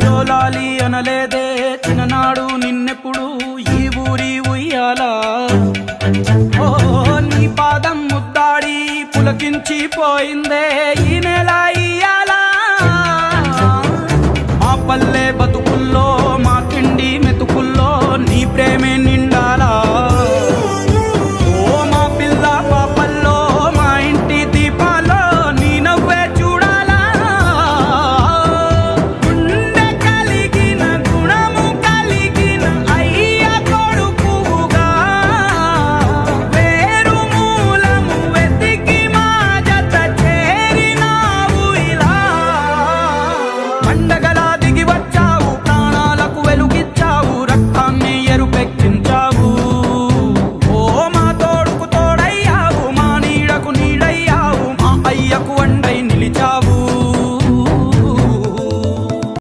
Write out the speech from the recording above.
జోలాలి అనలేదే. చిన్ననాడు నిన్నెప్పుడు ఈ ఊరి ఉయ్యాలా. ఓ నీ పాదం ముద్దాడి పులకించి పోయిందే ఈ నెల ఇయ్యాలా. మా పల్లె బతుకుల్లో మా కిండి మెతుకుల్లో నీ ప్రేమే இந்த